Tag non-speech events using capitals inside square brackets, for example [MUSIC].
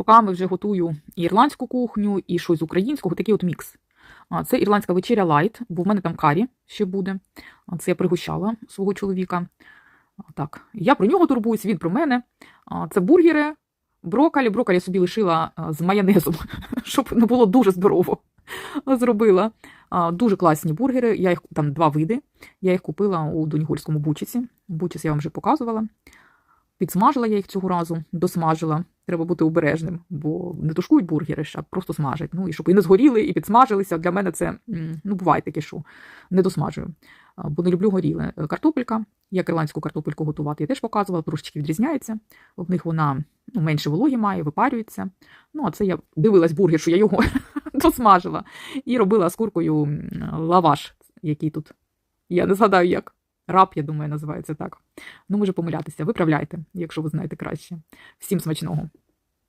Роками вже готую і ірландську кухню, і щось з українського, такий от мікс. Це ірландська вечеря лайт, бо в мене там карі ще буде. Це я пригощала свого чоловіка. Так, я про нього турбуюсь, він про мене. Це бургери, брокколі. Брокколі я собі лишила з майонезом, [LAUGHS] щоб не було дуже здорово. Зробила. Дуже класні бургери. Я їх там два види. Я їх купила у Донігольському бучиці. Бучіс я вам вже показувала. Підсмажила я їх цього разу, досмажила. Треба бути обережним, бо не тушкують бургери, а просто смажать. Ну і щоб і не згоріли, і підсмажилися. Для мене це ну буває таке, що не досмажую. Бо не люблю горіле. Е, Картопелька. Як ірландську картопельку готувати, я теж показувала, трошечки відрізняється. В них вона ну, менше вологі має, випарюється. Ну, а це я дивилась бургер, що я його [LAUGHS] досмажила. І робила з куркою лаваш, який тут. Я не згадаю як. Раб, я думаю, називається так. Ну, може помилятися. Виправляйте, якщо ви знаєте краще. Всім смачного.